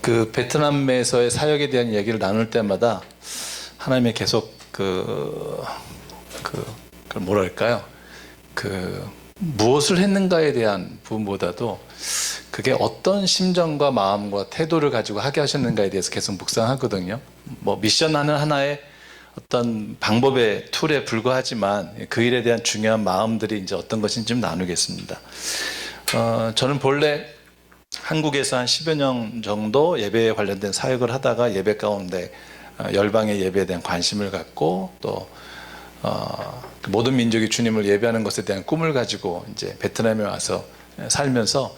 그 베트남에서의 사역에 대한 얘기를 나눌 때마다 하나님의 계속 그, 그, 그 뭐랄까요? 그 무엇을 했는가에 대한 부분보다도 그게 어떤 심정과 마음과 태도를 가지고 하게 하셨는가에 대해서 계속 묵상하거든요. 뭐 미션하는 하나의 어떤 방법의 툴에 불과하지만 그 일에 대한 중요한 마음들이 이제 어떤 것인지 좀 나누겠습니다. 어, 저는 본래 한국에서 한 10여 년 정도 예배에 관련된 사역을 하다가 예배 가운데 어, 열방의 예배에 대한 관심을 갖고 또 어, 그 모든 민족이 주님을 예배하는 것에 대한 꿈을 가지고 이제 베트남에 와서 살면서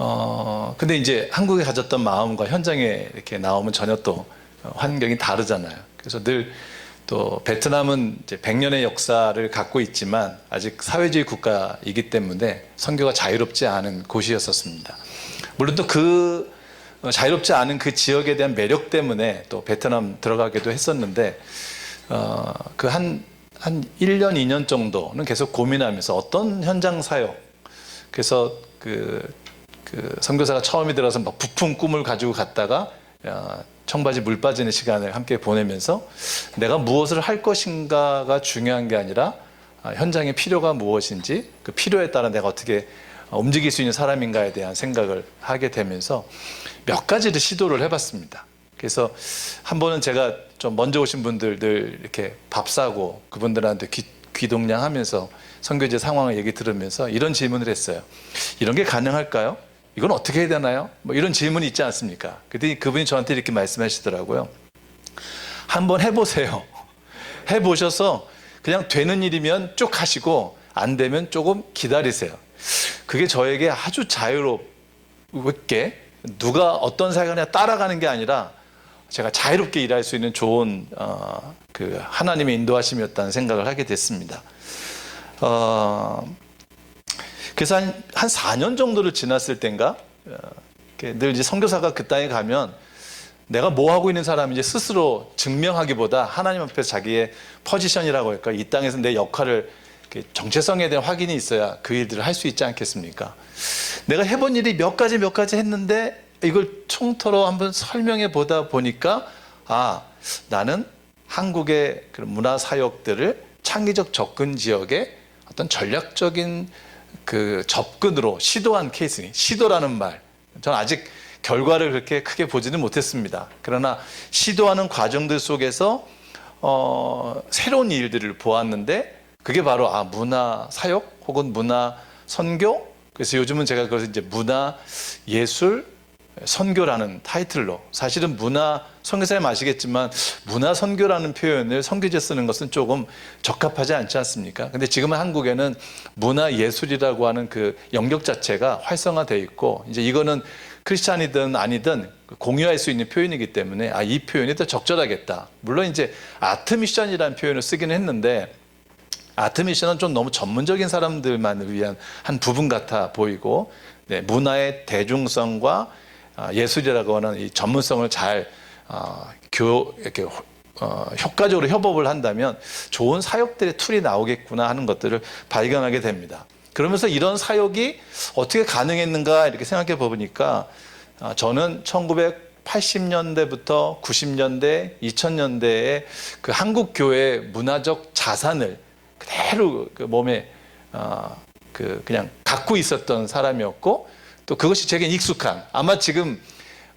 어 근데 이제 한국에 가졌던 마음과 현장에 이렇게 나오면 전혀 또 환경이 다르잖아요. 그래서 늘 또 베트남은 이제 100년의 역사를 갖고 있지만 아직 사회주의 국가이기 때문에 선교가 자유롭지 않은 곳이었었습니다. 물론 또 그 자유롭지 않은 그 지역에 대한 매력 때문에 또 베트남 들어가기도 했었는데 어, 그 한, 한 1년, 2년 정도는 계속 고민하면서 어떤 현장 사역, 그래서 그, 그 선교사가 처음에 들어서 막 부푼 꿈을 가지고 갔다가 어, 청바지 물 빠지는 시간을 함께 보내면서 내가 무엇을 할 것인가가 중요한 게 아니라 아, 현장의 필요가 무엇인지 그 필요에 따라 내가 어떻게 움직일 수 있는 사람인가에 대한 생각을 하게 되면서 몇 가지를 시도를 해봤습니다. 그래서 한 번은 제가 좀 먼저 오신 분들 늘 이렇게 밥 사고 그분들한테 귀, 귀동냥 하면서 선교제 상황을 얘기 들으면서 이런 질문을 했어요. 이런 게 가능할까요? 이건 어떻게 해야 되나요? 뭐 이런 질문이 있지 않습니까? 그랬더니 그분이 저한테 이렇게 말씀하시더라고요. 한번 해보세요. 해보셔서 그냥 되는 일이면 쭉 하시고 안 되면 조금 기다리세요. 그게 저에게 아주 자유롭게 누가 어떤 사역을 하냐 따라가는 게 아니라 제가 자유롭게 일할 수 있는 좋은 어, 그 하나님의 인도하심이었다는 생각을 하게 됐습니다. 어, 그래서 한, 한 4년 정도를 지났을 땐가 어, 늘 이제 선교사가 그 땅에 가면 내가 뭐 하고 있는 사람인지 스스로 증명하기보다 하나님 앞에서 자기의 포지션이라고 할까 이 땅에서 내 역할을 정체성에 대한 확인이 있어야 그 일들을 할 수 있지 않겠습니까? 내가 해본 일이 몇 가지 몇 가지 했는데 이걸 총터로 한번 설명해 보다 보니까 아 나는 한국의 그런 문화 사역들을 창의적 접근 지역에 어떤 전략적인 그 접근으로 시도한 케이스니 시도라는 말 저는 아직 결과를 그렇게 크게 보지는 못했습니다. 그러나 시도하는 과정들 속에서 어, 새로운 일들을 보았는데 그게 바로 아 문화 사역 혹은 문화 선교 그래서 요즘은 제가 그것을 이제 문화 예술 선교라는 타이틀로 사실은 문화 선교사님 아시겠지만 문화 선교라는 표현을 선교제 쓰는 것은 조금 적합하지 않지 않습니까? 근데 지금은 한국에는 문화 예술이라고 하는 그 영역 자체가 활성화되어 있고 이제 이거는 크리스찬이든 아니든 공유할 수 있는 표현이기 때문에 아 이 표현이 더 적절하겠다. 물론 이제 아트 미션이라는 표현을 쓰기는 했는데 아트 미션은 좀 너무 전문적인 사람들만을 위한 한 부분 같아 보이고 네, 문화의 대중성과 아, 예술이라고 하는 이 전문성을 잘 어, 교, 이렇게 어, 효과적으로 협업을 한다면 좋은 사역들의 툴이 나오겠구나 하는 것들을 발견하게 됩니다. 그러면서 이런 사역이 어떻게 가능했는가 이렇게 생각해 보니까 어, 저는 1980년대부터 90년대, 2000년대에 그 한국 교회 문화적 자산을 그대로 그 몸에 어, 그 그냥 갖고 있었던 사람이었고 또 그것이 제게 익숙한 아마 지금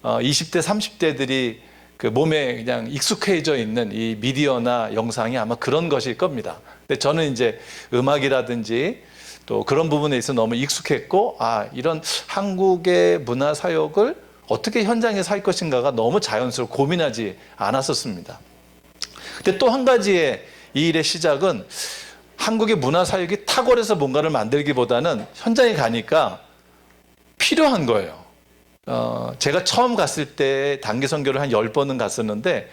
어, 20대 30대들이 그 몸에 그냥 익숙해져 있는 이 미디어나 영상이 아마 그런 것일 겁니다. 근데 저는 이제 음악이라든지 또 그런 부분에 있어 너무 익숙했고 아 이런 한국의 문화 사역을 어떻게 현장에서 할 것인가가 너무 자연스럽고 고민하지 않았었습니다. 근데 또 한 가지의 이 일의 시작은 한국의 문화 사역이 탁월해서 뭔가를 만들기보다는 현장에 가니까 필요한 거예요. 어, 제가 처음 갔을 때 단기 선교를 한 10번은 갔었는데,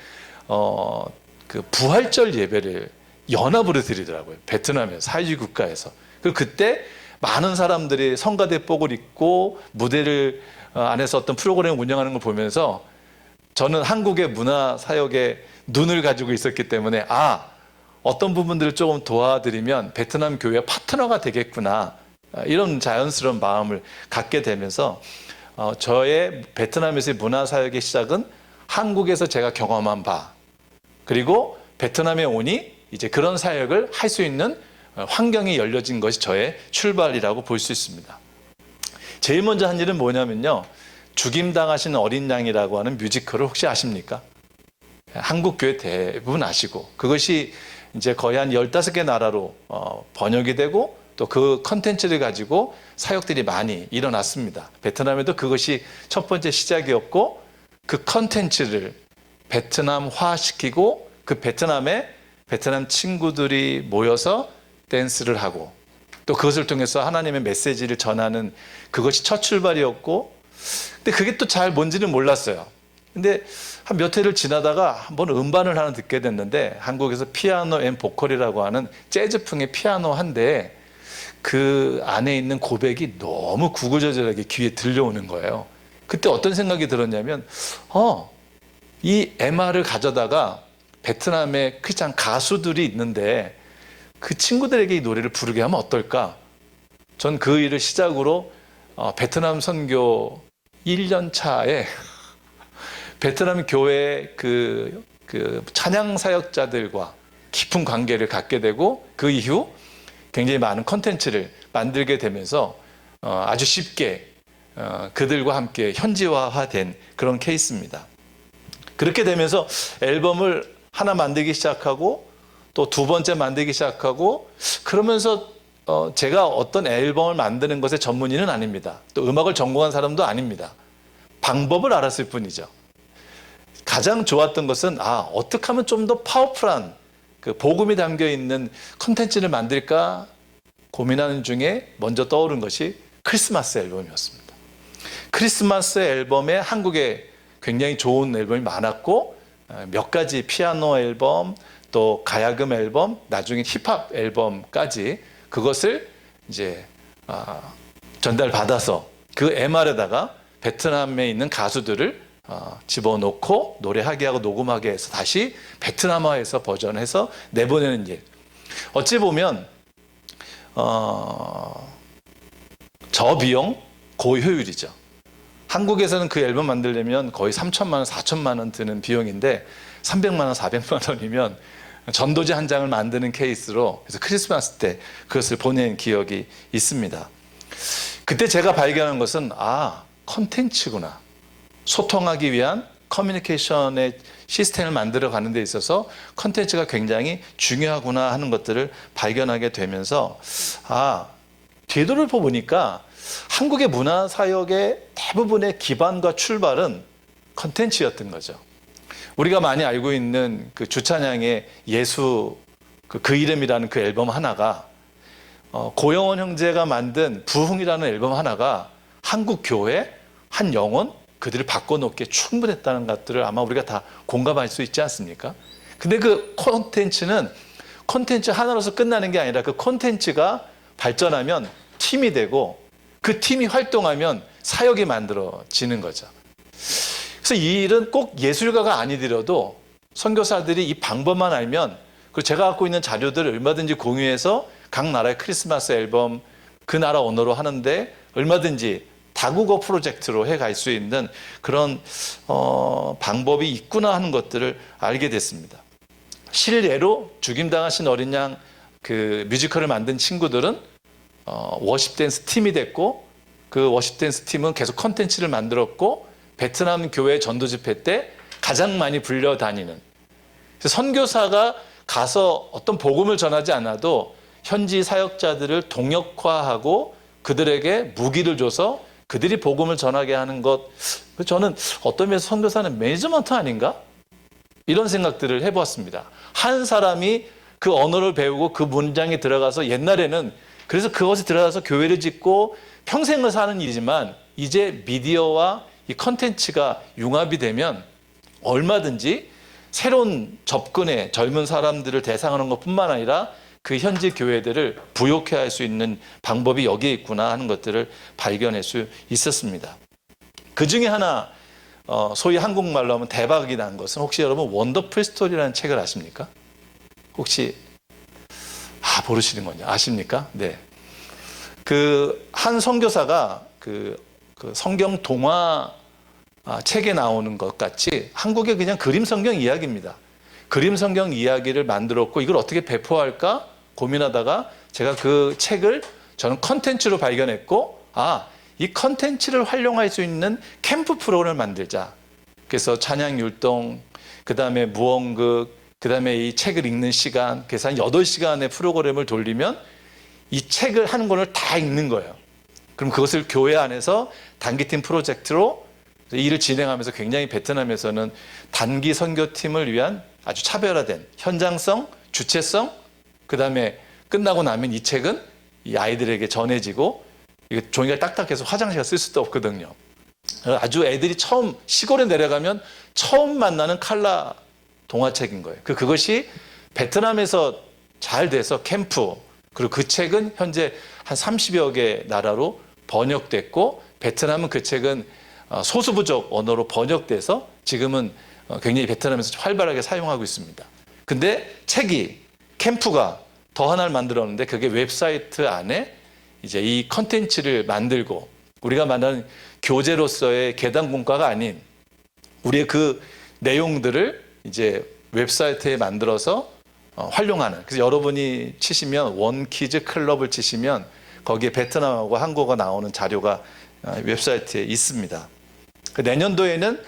어, 그 부활절 예배를 연합으로 드리더라고요. 베트남에서, 사회주의 국가에서. 그리고 그때 많은 사람들이 성가대복을 입고 무대를 어, 안에서 어떤 프로그램을 운영하는 걸 보면서 저는 한국의 문화 사역에 눈을 가지고 있었기 때문에 아, 어떤 부분들을 조금 도와드리면 베트남 교회 파트너가 되겠구나. 아, 이런 자연스러운 마음을 갖게 되면서 어, 저의 베트남에서의 문화 사역의 시작은 한국에서 제가 경험한 바 그리고 베트남에 오니 이제 그런 사역을 할 수 있는 어, 환경이 열려진 것이 저의 출발이라고 볼 수 있습니다. 제일 먼저 한 일은 뭐냐면요. 죽임당하신 어린 양이라고 하는 뮤지컬을 혹시 아십니까? 한국 교회 대부분 아시고 그것이 이제 거의 한 15개 나라로 어, 번역이 되고 또 그 컨텐츠를 가지고 사역들이 많이 일어났습니다. 베트남에도 그것이 첫 번째 시작이었고 그 컨텐츠를 베트남화 시키고 그 베트남에 베트남 친구들이 모여서 댄스를 하고 또 그것을 통해서 하나님의 메시지를 전하는 그것이 첫 출발이었고 근데 그게 또 잘 뭔지는 몰랐어요. 근데 한 몇 해를 지나다가 한번 음반을 하나 듣게 됐는데 한국에서 피아노 앤 보컬이라고 하는 재즈풍의 피아노 한대 그 안에 있는 고백이 너무 구구절절하게 귀에 들려오는 거예요. 그때 어떤 생각이 들었냐면 어, 이 MR을 가져다가 베트남의 크리스찬 가수들이 있는데 그 친구들에게 이 노래를 부르게 하면 어떨까? 전 그 일을 시작으로 어, 베트남 선교 1년 차에 베트남 교회 그, 그 찬양 사역자들과 깊은 관계를 갖게 되고 그 이후 굉장히 많은 컨텐츠를 만들게 되면서 어, 아주 쉽게 어, 그들과 함께 현지화된 그런 케이스입니다. 그렇게 되면서 앨범을 하나 만들기 시작하고 또 두 번째 만들기 시작하고 그러면서 어, 제가 어떤 앨범을 만드는 것의 전문의는 아닙니다. 또 음악을 전공한 사람도 아닙니다. 방법을 알았을 뿐이죠. 가장 좋았던 것은 아 어떻게 하면 좀 더 파워풀한 그 복음이 담겨 있는 컨텐츠를 만들까 고민하는 중에 먼저 떠오른 것이 크리스마스 앨범이었습니다. 크리스마스 앨범에 한국에 굉장히 좋은 앨범이 많았고 어, 몇 가지 피아노 앨범 또 가야금 앨범 나중에 힙합 앨범까지 그것을 이제 아, 전달받아서 그 MR에다가 베트남에 있는 가수들을 어, 집어넣고 노래하게 하고 녹음하게 해서 다시 베트남화해서 버전해서 내보내는 일. 어찌 보면 어, 저비용 고효율이죠. 한국에서는 그 앨범 만들려면 거의 3천만 원, 4천만 원 드는 비용인데 300만 원, 400만 원이면 전도지 한 장을 만드는 케이스로 그래서 크리스마스 때 그것을 보낸 기억이 있습니다. 그때 제가 발견한 것은 아 컨텐츠구나 소통하기 위한 커뮤니케이션의 시스템을 만들어 가는 데 있어서 컨텐츠가 굉장히 중요하구나 하는 것들을 발견하게 되면서 아 되돌아보 보니까 한국의 문화 사역의 대부분의 기반과 출발은 컨텐츠였던 거죠. 우리가 많이 알고 있는 그 주찬양의 예수 그, 그 이름이라는 그 앨범 하나가 어, 고영원 형제가 만든 부흥이라는 앨범 하나가 한국 교회 한 영혼 그들을 바꿔놓기에 충분했다는 것들을 아마 우리가 다 공감할 수 있지 않습니까? 근데 그 콘텐츠는 콘텐츠 하나로서 끝나는 게 아니라 그 콘텐츠가 발전하면 팀이 되고 그 팀이 활동하면 사역이 만들어지는 거죠. 그래서 이 일은 꼭 예술가가 아니더라도 선교사들이 이 방법만 알면 그 제가 갖고 있는 자료들을 얼마든지 공유해서 각 나라의 크리스마스 앨범 그 나라 언어로 하는데 얼마든지 다국어 프로젝트로 해갈 수 있는 그런 어, 방법이 있구나 하는 것들을 알게 됐습니다. 실례로 죽임당하신 어린 양 그 뮤지컬을 만든 친구들은 어, 워십 댄스 팀이 됐고 그 워십 댄스 팀은 계속 컨텐츠를 만들었고 베트남 교회 전도 집회 때 가장 많이 불려 다니는 선교사가 가서 어떤 복음을 전하지 않아도 현지 사역자들을 동역화하고 그들에게 무기를 줘서 그들이 복음을 전하게 하는 것 저는 어떤 면에서 선교사는 매니저먼트 아닌가 이런 생각들을 해보았습니다. 한 사람이 그 언어를 배우고 그 문장에 들어가서 옛날에는 그래서 그것에 들어가서 교회를 짓고 평생을 사는 일이지만 이제 미디어와 이 컨텐츠가 융합이 되면 얼마든지 새로운 접근에 젊은 사람들을 대상하는 것 뿐만 아니라 그 현지 교회들을 부욕해 할 수 있는 방법이 여기에 있구나 하는 것들을 발견할 수 있었습니다. 그 중에 하나 어, 소위 한국말로 하면 대박이 난 것은 혹시 여러분 원더풀 스토리라는 책을 아십니까? 혹시 아 모르시는군요. 아십니까? 네. 그 한 선교사가 그 그 성경 동화 아, 책에 나오는 것 같이 한국의 그냥 그림 성경 이야기입니다. 그림 성경 이야기를 만들었고 이걸 어떻게 배포할까 고민하다가 제가 그 책을 저는 컨텐츠로 발견했고 아, 이 컨텐츠를 활용할 수 있는 캠프 프로그램을 만들자. 그래서 찬양 율동, 그다음에 무언극, 그다음에 이 책을 읽는 시간, 그래서 한 8시간의 프로그램을 돌리면 이 책을 한 권을 다 읽는 거예요. 그럼 그것을 교회 안에서 단기팀 프로젝트로 일을 진행하면서 굉장히 베트남에서는 단기 선교팀을 위한 아주 차별화된 현장성, 주체성, 그 다음에 끝나고 나면 이 책은 이 아이들에게 전해지고 이게 종이가 딱딱해서 화장실에 쓸 수도 없거든요. 아주 애들이 처음 시골에 내려가면 처음 만나는 칼라 동화책인 거예요. 그 그것이 베트남에서 잘 돼서 캠프 그리고 그 책은 현재 한 30여 개 나라로 번역됐고 베트남은 그 책은 어, 소수부족 언어로 번역돼서 지금은 어, 굉장히 베트남에서 활발하게 사용하고 있습니다. 근데 책이 캠프가 더 하나를 만들었는데 그게 웹사이트 안에 이제 이 컨텐츠를 만들고 우리가 말하는 교재로서의 계단 공과가 아닌 우리의 그 내용들을 이제 웹사이트에 만들어서 어, 활용하는. 그래서 여러분이 치시면 원키즈 클럽을 치시면 거기에 베트남하고 한국어 나오는 자료가 어, 웹사이트에 있습니다. 그 내년도에는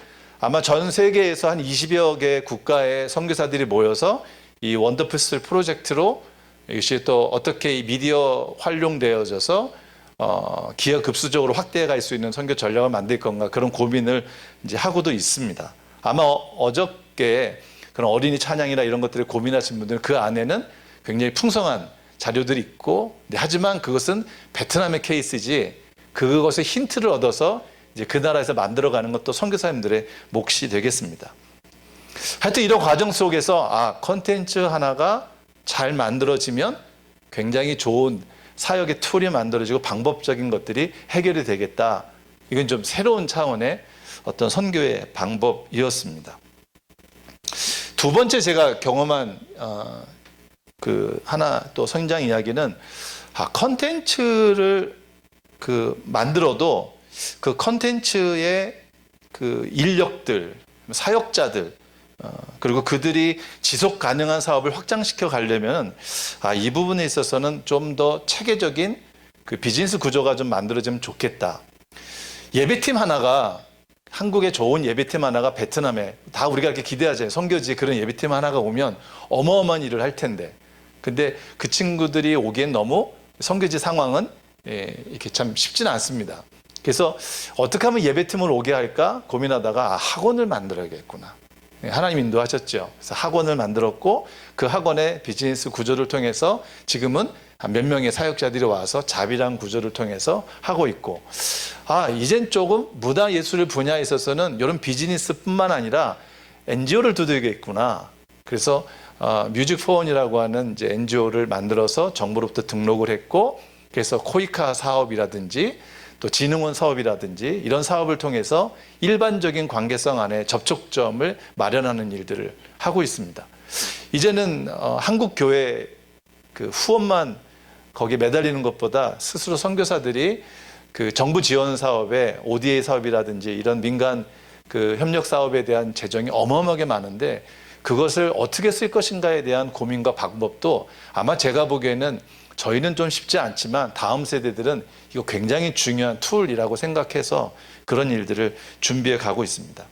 아마 전 세계에서 한 20여 개 국가의 선교사들이 모여서 이 원더풀스 프로젝트로 이것이 또 어떻게 이 미디어 활용되어져서 어, 기하급수적으로 확대해 갈 수 있는 선교 전략을 만들 건가 그런 고민을 이제 하고도 있습니다. 아마 어, 어저께 그런 어린이 찬양이나 이런 것들을 고민하신 분들은 그 안에는 굉장히 풍성한 자료들이 있고 네, 하지만 그것은 베트남의 케이스지 그것의 힌트를 얻어서 이제 그 나라에서 만들어가는 것도 선교사님들의 몫이 되겠습니다. 하여튼 이런 과정 속에서 아 컨텐츠 하나가 잘 만들어지면 굉장히 좋은 사역의 툴이 만들어지고 방법적인 것들이 해결이 되겠다. 이건 좀 새로운 차원의 어떤 선교의 방법이었습니다. 두 번째 제가 경험한 어, 그 하나 또 성장 이야기는 아 컨텐츠를 그 만들어도 그 컨텐츠의 그 인력들 사역자들 어, 그리고 그들이 지속 가능한 사업을 확장시켜 가려면 아, 이 부분에 있어서는 좀 더 체계적인 그 비즈니스 구조가 좀 만들어지면 좋겠다. 예배팀 하나가 한국의 좋은 예배팀 하나가 베트남에 다 우리가 이렇게 기대하잖아요. 성교지에 그런 예배팀 하나가 오면 어마어마한 일을 할 텐데. 근데 그 친구들이 오기엔 너무 성교지 상황은 예, 이렇게 참 쉽지는 않습니다. 그래서 어떻게 하면 예배팀을 오게 할까 고민하다가 아, 학원을 만들어야겠구나. 예, 하나님 인도하셨죠. 그래서 학원을 만들었고 그 학원의 비즈니스 구조를 통해서 지금은 한몇 명의 사역자들이 와서 자비랑 구조를 통해서 하고 있고 아 이젠 조금 문화 예술 분야에 있어서는 이런 비즈니스뿐만 아니라 NGO를 두들겠구나. 그래서 어, 뮤직 포원이라고 하는 이제 NGO를 만들어서 정부로부터 등록을 했고 그래서 코이카 사업이라든지 또 진흥원 사업이라든지 이런 사업을 통해서 일반적인 관계성 안에 접촉점을 마련하는 일들을 하고 있습니다. 이제는 어, 한국 교회 그 후원만 거기에 매달리는 것보다 스스로 선교사들이 그 정부 지원 사업에 ODA 사업이라든지 이런 민간 그 협력 사업에 대한 재정이 어마어마하게 많은데 그것을 어떻게 쓸 것인가에 대한 고민과 방법도 아마 제가 보기에는 저희는 좀 쉽지 않지만 다음 세대들은 이거 굉장히 중요한 툴이라고 생각해서 그런 일들을 준비해 가고 있습니다.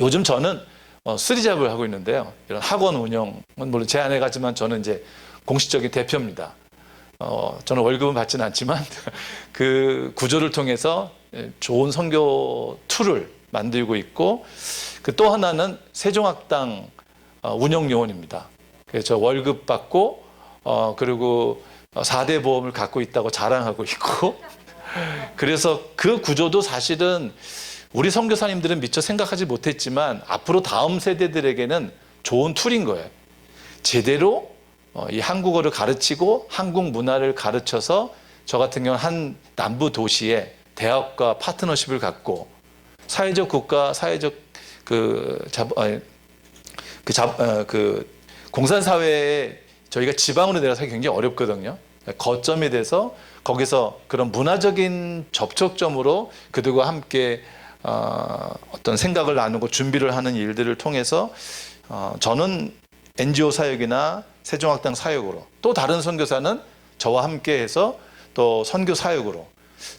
요즘 저는 어, 쓰리잡을 하고 있는데요. 이런 학원 운영은 물론 제 아내 가지만 저는 이제 공식적인 대표입니다. 어, 저는 월급은 받지는 않지만 그 구조를 통해서 좋은 선교 툴을 만들고 있고 그 또 하나는 세종학당 어, 운영 요원입니다. 그래서 저 월급 받고 어, 그리고 4대 보험을 갖고 있다고 자랑하고 있고 그래서 그 구조도 사실은 우리 선교사님들은 미처 생각하지 못했지만 앞으로 다음 세대들에게는 좋은 툴인 거예요. 제대로 어, 이 한국어를 가르치고 한국 문화를 가르쳐서 저 같은 경우는 한 남부 도시에 대학과 파트너십을 갖고 사회적 국가, 사회적 그 잡, 아니, 그 잡, 어, 그 공산 사회에 저희가 지방으로 내려서 굉장히 어렵거든요. 거점이 돼서 거기서 그런 문화적인 접촉점으로 그들과 함께 어, 어떤 생각을 나누고 준비를 하는 일들을 통해서 어, 저는 NGO 사역이나 세종학당 사역으로 또 다른 선교사는 저와 함께해서 또 선교 사역으로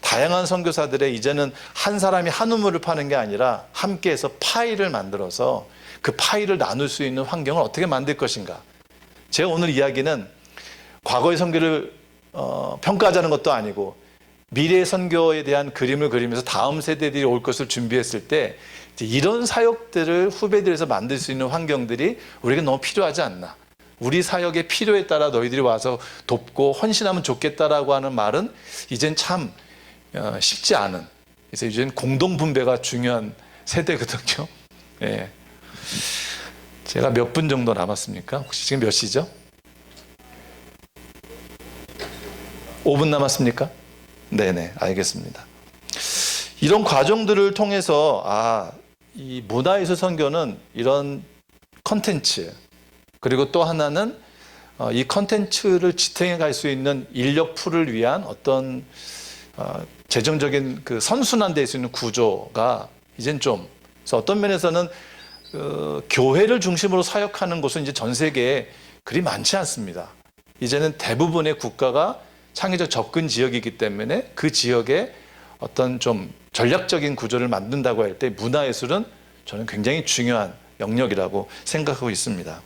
다양한 선교사들의 이제는 한 사람이 한 우물을 파는 게 아니라 함께해서 파이를 만들어서 그 파이를 나눌 수 있는 환경을 어떻게 만들 것인가. 제가 오늘 이야기는 과거의 선교를 어, 평가하자는 것도 아니고 미래 선교에 대한 그림을 그리면서 다음 세대들이 올 것을 준비했을 때 이런 사역들을 후배들에서 만들 수 있는 환경들이 우리에게 너무 필요하지 않나. 우리 사역의 필요에 따라 너희들이 와서 돕고 헌신하면 좋겠다라고 하는 말은 이젠 참 어, 쉽지 않은. 그래서 이젠 공동 분배가 중요한 세대거든요. 예. 제가 몇 분 정도 남았습니까? 혹시 지금 몇 시죠? 5분 남았습니까? 네네, 알겠습니다. 이런 과정들을 통해서, 아, 이 문화예술 선교는 이런 컨텐츠, 그리고 또 하나는 어, 이 컨텐츠를 지탱해 갈 수 있는 인력 풀을 위한 어떤 어, 재정적인 그 선순환 될 수 있는 구조가 이젠 좀, 그래서 어떤 면에서는 어, 교회를 중심으로 사역하는 곳은 이제 전 세계에 그리 많지 않습니다. 이제는 대부분의 국가가 창의적 접근 지역이기 때문에 그 지역에 어떤 좀 전략적인 구조를 만든다고 할 때 문화예술은 저는 굉장히 중요한 영역이라고 생각하고 있습니다.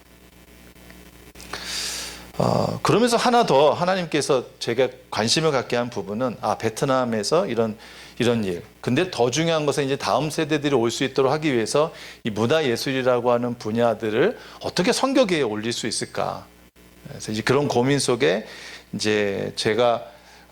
어, 그러면서 하나 더 하나님께서 제가 관심을 갖게 한 부분은 아 베트남에서 이런 이런 일. 근데 더 중요한 것은 이제 다음 세대들이 올 수 있도록 하기 위해서 이 문화 예술이라고 하는 분야들을 어떻게 선교계에 올릴 수 있을까. 그래서 이제 그런 고민 속에 이제 제가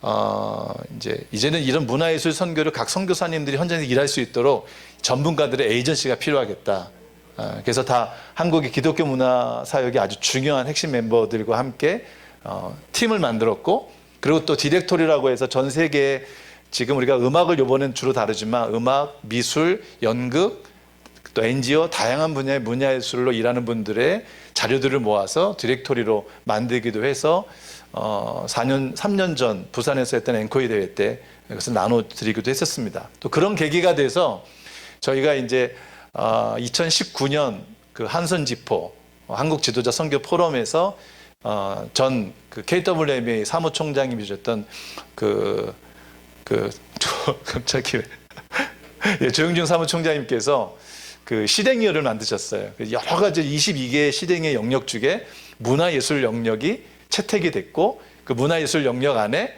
어 이제 이제는 이런 문화예술 선교를 각 선교사님들이 현장에서 일할 수 있도록 전문가들의 에이전시가 필요하겠다. 어, 그래서 다 한국의 기독교 문화 사역의 아주 중요한 핵심 멤버들과 함께 어, 팀을 만들었고 그리고 또 디렉토리라고 해서 전 세계에 지금 우리가 음악을 요번엔 주로 다루지만 음악, 미술, 연극, 또 NGO 다양한 분야의 문화예술로 일하는 분들의 자료들을 모아서 디렉토리로 만들기도 해서 어, 4년, 3년 전 부산에서 했던 앵커이 대회 때 그것을 나눠드리기도 했었습니다. 또 그런 계기가 돼서 저희가 이제 어, 2019년 그 한선 지포 어, 한국 지도자 선교 포럼에서 어, 전 그 KWMA 사무총장님이 주셨던 그, 그, 저, 갑자기, 예, 조영준 사무총장님께서 그 실행위원을 만드셨어요. 그 여러 가지 22개의 실행의 영역 중에 문화예술 영역이 채택이 됐고 그 문화예술 영역 안에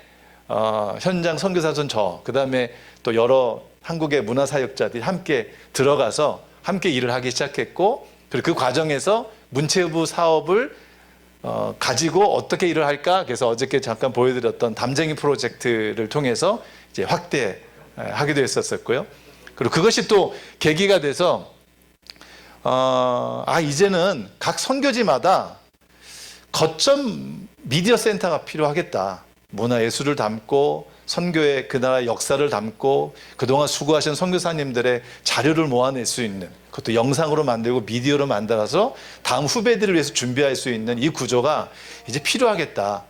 어, 현장 선교사선 저, 그 다음에 또 여러 한국의 문화사역자들이 함께 들어가서 함께 일을 하기 시작했고 그리고 그 과정에서 문체부 사업을 어, 가지고 어떻게 일을 할까? 그래서 어저께 잠깐 보여드렸던 담쟁이 프로젝트를 통해서 이제 확대하기도 했었었고요. 그리고 그것이 또 계기가 돼서 어, 아 이제는 각 선교지마다 거점 미디어 센터가 필요하겠다. 문화 예술을 담고 선교의 그 나라 역사를 담고 그동안 수고하신 선교사님들의 자료를 모아낼 수 있는 그것도 영상으로 만들고 미디어로 만들어서 다음 후배들을 위해서 준비할 수 있는 이 구조가 이제 필요하겠다.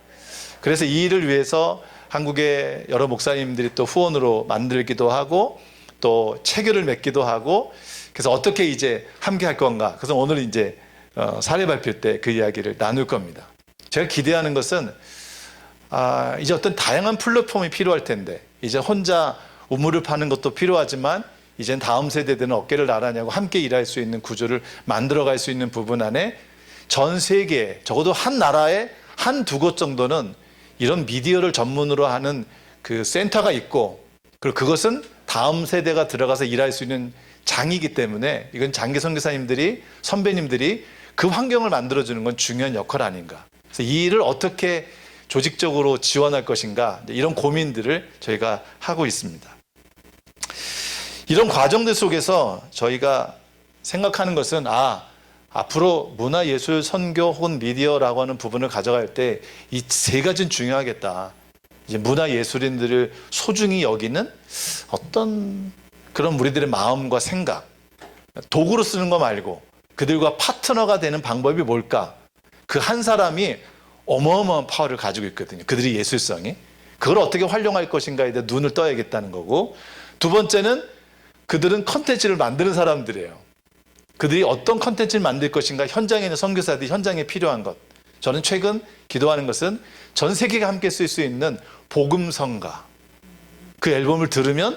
그래서 이 일을 위해서 한국의 여러 목사님들이 또 후원으로 만들기도 하고 또 체결을 맺기도 하고 그래서 어떻게 이제 함께 할 건가. 그래서 오늘 이제 어, 사례 발표 때 그 이야기를 나눌 겁니다. 제가 기대하는 것은 아, 이제 어떤 다양한 플랫폼이 필요할 텐데 이제 혼자 우물을 파는 것도 필요하지만 이젠 다음 세대들은 어깨를 나란히하고 함께 일할 수 있는 구조를 만들어갈 수 있는 부분 안에 전 세계 적어도 한 나라에 한 두 곳 정도는 이런 미디어를 전문으로 하는 그 센터가 있고 그리고 그것은 다음 세대가 들어가서 일할 수 있는 장이기 때문에 이건 장기 선교사님들이 선배님들이 그 환경을 만들어주는 건 중요한 역할 아닌가. 그래서 이 일을 어떻게 조직적으로 지원할 것인가 이런 고민들을 저희가 하고 있습니다. 이런 과정들 속에서 저희가 생각하는 것은 아 앞으로 문화 예술 선교 혹은 미디어라고 하는 부분을 가져갈 때 이 세 가지는 중요하겠다. 이제 문화 예술인들을 소중히 여기는 어떤 그런 우리들의 마음과 생각 도구로 쓰는 거 말고 그들과 파트너가 되는 방법이 뭘까? 그 한 사람이 어마어마한 파워를 가지고 있거든요. 그들이 예술성이. 그걸 어떻게 활용할 것인가에 대해 눈을 떠야겠다는 거고 두 번째는 그들은 컨텐츠를 만드는 사람들이에요. 그들이 어떤 컨텐츠를 만들 것인가 현장에 있는 선교사들이 현장에 필요한 것. 저는 최근 기도하는 것은 전 세계가 함께 쓸 수 있는 복음성가. 그 앨범을 들으면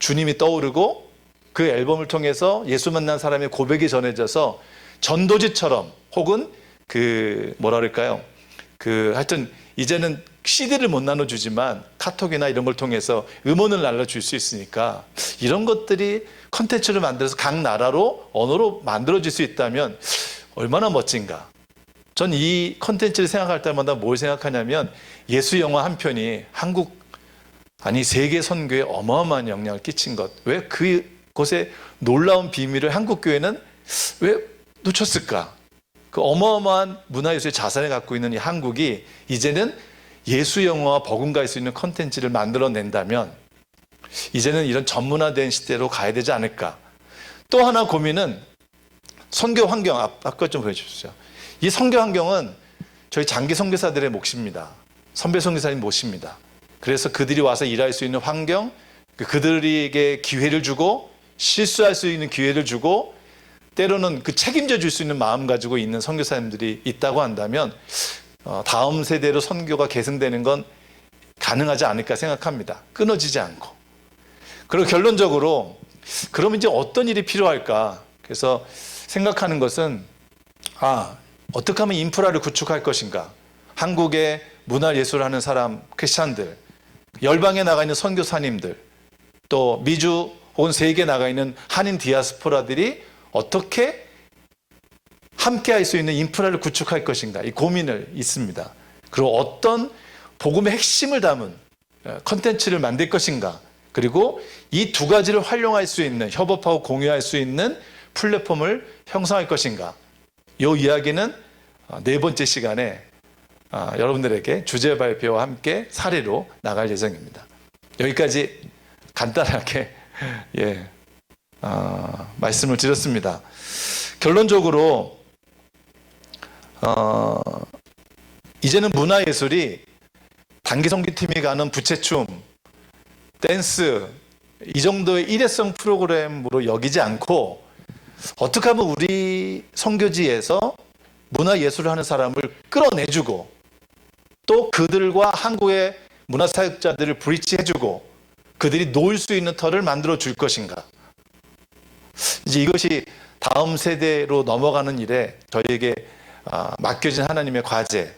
주님이 떠오르고 그 앨범을 통해서 예수 만난 사람의 고백이 전해져서 전도지처럼 혹은 그 뭐라 그럴까요? 그 하여튼 이제는 CD를 못 나눠주지만 카톡이나 이런 걸 통해서 음원을 날려줄 수 있으니까 이런 것들이 컨텐츠를 만들어서 각 나라로 언어로 만들어질 수 있다면 얼마나 멋진가. 전 이 컨텐츠를 생각할 때마다 뭘 생각하냐면 예수 영화 한 편이 한국 아니 세계 선교에 어마어마한 영향을 끼친 것. 왜 그곳의 놀라운 비밀을 한국 교회는 왜 놓쳤을까? 그 어마어마한 문화예술의 자산을 갖고 있는 이 한국이 이제는 예수 영화와 버금갈 수 있는 컨텐츠를 만들어낸다면 이제는 이런 전문화된 시대로 가야 되지 않을까. 또 하나 고민은 선교 환경 앞, 앞걸 좀 보여주십시오. 이 선교 환경은 저희 장기 선교사들의 몫입니다. 선배 선교사님 몫입니다. 그래서 그들이 와서 일할 수 있는 환경, 그 그들에게 기회를 주고 실수할 수 있는 기회를 주고 때로는 그 책임져 줄 수 있는 마음 가지고 있는 선교사님들이 있다고 한다면 어, 다음 세대로 선교가 계승되는 건 가능하지 않을까 생각합니다. 끊어지지 않고. 그리고 결론적으로 그럼 이제 어떤 일이 필요할까? 그래서 생각하는 것은 아 어떻게 하면 인프라를 구축할 것인가? 한국의 문화 예술을 하는 사람 크리스찬들, 열방에 나가 있는 선교사님들, 또 미주 혹은 세계에 나가 있는 한인 디아스포라들이 어떻게 함께 할 수 있는 인프라를 구축할 것인가 이 고민을 있습니다. 그리고 어떤 복음의 핵심을 담은 어, 컨텐츠를 만들 것인가 그리고 이 두 가지를 활용할 수 있는 협업하고 공유할 수 있는 플랫폼을 형성할 것인가 이 이야기는 어, 네 번째 시간에 어, 여러분들에게 주제 발표와 함께 사례로 나갈 예정입니다. 여기까지 간단하게 예, 어, 말씀을 드렸습니다. 결론적으로 어, 이제는 문화예술이 단기 성기팀이 가는 부채춤, 댄스 이 정도의 일회성 프로그램으로 여기지 않고 어떻게 하면 우리 선교지에서 문화예술을 하는 사람을 끌어내주고 또 그들과 한국의 문화사역자들을 브리치해주고 그들이 놓을 수 있는 터를 만들어 줄 것인가. 이제 이것이 다음 세대로 넘어가는 일에 저희에게 아, 맡겨진 하나님의 과제가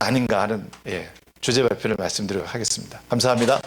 아닌가 하는 예, 주제 발표를 말씀드리도록 하겠습니다. 감사합니다.